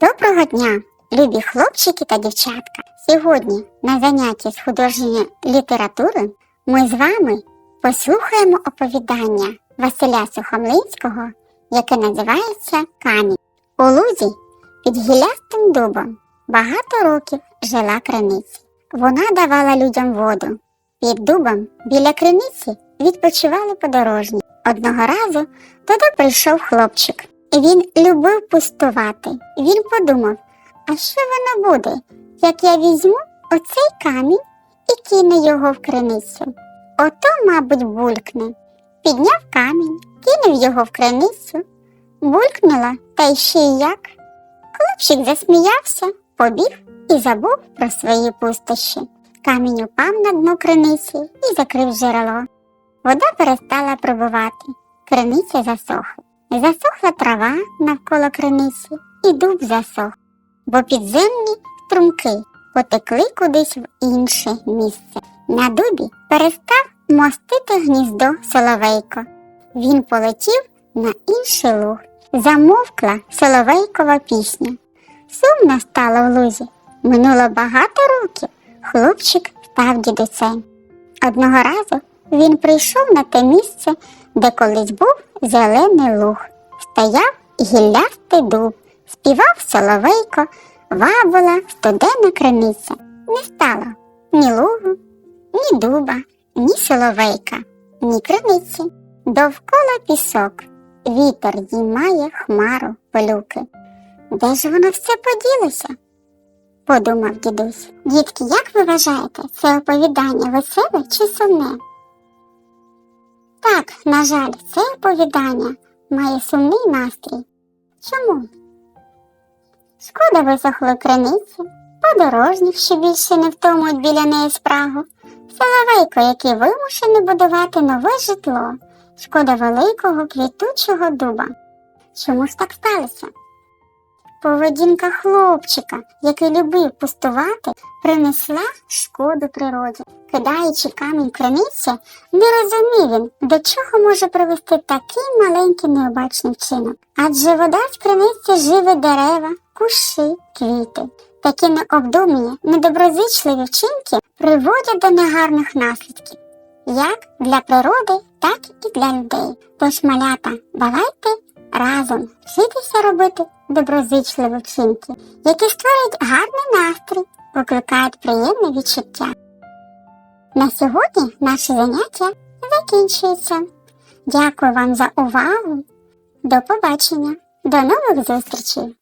Доброго дня, любі хлопчики та дівчатка. Сьогодні на занятті з художньої літератури ми з вами послухаємо оповідання Василя Сухомлинського, яке називається Камінь. У лузі під гілястим дубом багато років жила криниця. Вона давала людям воду. Під дубом біля криниці відпочивали подорожні. Одного разу туди прийшов хлопчик. Він любив пустувати. Він подумав, а що воно буде, як я візьму оцей камінь і кину його в криницю. Ото, мабуть, булькне. Підняв камінь, кинув його в криницю, булькнула, та й ще й як. Хлопчик засміявся, побіг і забув про свої пустощі. Камінь упав на дно криниці і закрив джерело. Вода перестала пробувати, криниця засохла. Засохла трава навколо криниці, і дуб засох, бо підземні струмки потекли кудись в інше місце. На дубі перестав мостити гніздо соловейко. Він полетів на інший луг. Замовкла соловейкова пісня. Сумно стало в лузі. Минуло багато років. Хлопчик став дідусем. Одного разу він прийшов на те місце, де колись був зелений луг. Стояв гіллястий дуб, співав соловейко, вабила студена криниця. Не стало ні лугу, ні дуба, ні соловейка, ні криниці. Довкола пісок, вітер діймає хмару пилюки. Де ж воно все поділося? подумав дідусь. Дітки, як ви вважаєте, це оповідання веселе чи сумне? Так, на жаль, це оповідання має сумний настрій. Чому? Шкода висохли криниці, подорожніх, що більше не втомують біля неї спрагу, соловейко, який вимушений будувати нове житло, шкода великого квітучого дуба. Чому ж так сталося? Поведінка хлопчика, який любив пустувати, принесла шкоду природі. Кидаючи камінь в криницю, не розумів він, до чого може привести такий маленький необачний вчинок. Адже вода з криниці живе дерева, куші, квіти. Такі необдумані, недоброзичливі вчинки приводять до негарних наслідків, як для природи, так і для людей. Тож, малята, давайте разом вчитися робити доброзичливі вчинки, які створюють гарний настрій, викликають приємне відчуття. На сьогодні наше заняття закінчується. Дякую вам за увагу. До побачення, до нових зустрічей!